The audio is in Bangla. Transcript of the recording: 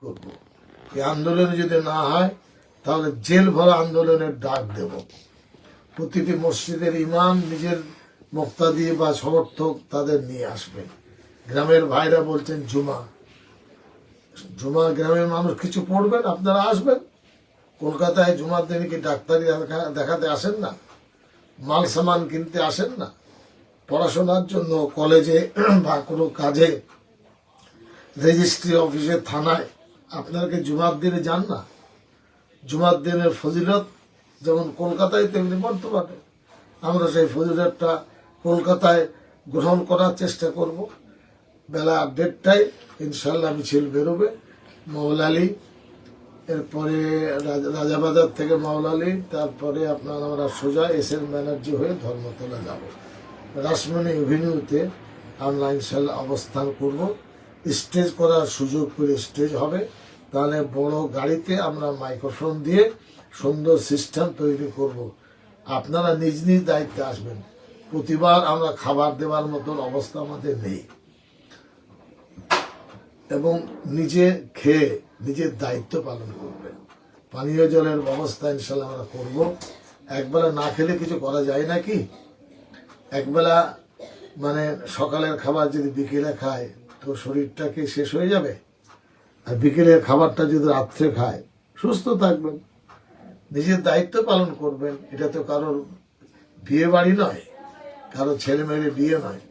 করব। এই আন্দোলন যদি না হয়, তাহলে জেল ভরা আন্দোলনের ডাক দেব। প্রতিটি মসজিদের ইমাম নিজের মুক্তাদি বা সমর্থক তাদের নিয়ে আসবে গ্রামের ভাইরা বলছেন, জুমা। জুমা গ্রামের মানুষ কিছু পড়বেন, আপনারা আসবেন। কলকাতায় জুমার দিনে কি ডাক্তারি দেখা- দেখাতে আসেন না? মাল সামান কিনতে আসেন না? পড়াশোনার জন্য কলেজে বা কোনো কাজে রেজিস্ট্রি অফিসে, থানায় আপনারা কি জুমার দিনে যান না। জুমার দিনের ফজিলত যেমন কলকাতায়, তেমনি বর্তমানে আমরা সেই ফজিলতটা কলকাতায় গ্রহণ করার চেষ্টা করব। বেলা দেড়টায় ইনশাল্লাহ মিছিল বেরোবে। মৌলালি এরপরে রাজ- রাজাবাজার থেকে মাওলালি তারপরে আপনার আমরা সোজা এস এন ব্যানার্জি হয়ে ধর্মতলা যাব। রাসমণি এভিনিউতে আমরা ইনশাল্লাহ অবস্থান করব। স্টেজ করার সুযোগ করে স্টেজ হবে। তাহলে বড় গাড়িতে আমরা মাইক্রোফোন দিয়ে সুন্দর সিস্টেম তৈরি করব। আপনারা নিজ নিজ দায়িত্বে আসবেন। প্রতিবার আমরা খাবার দেওয়ার মতন অবস্থা আমাদের নেই। এবং নিজে খেয়ে নিজের দায়িত্ব পালন করবেন। পানীয় জলের ব্যবস্থা ইনশাল্লাহ আমরা করব। একবেলা না খেলে কিছু করা যায় নাকি একবেলা মানে সকালের খাবার যদি বিকেলে খায়, তো শরীরটা কি শেষ হয়ে যাবে? আর বিকেলের খাবারটা যদি রাত্রে খায়, সুস্থ থাকবেন। নিজের দায়িত্ব পালন করবেন। এটা তো কারোর বিয়ে বাড়ি নয় কারও ছেলে মেয়ের বিয়ে নয়।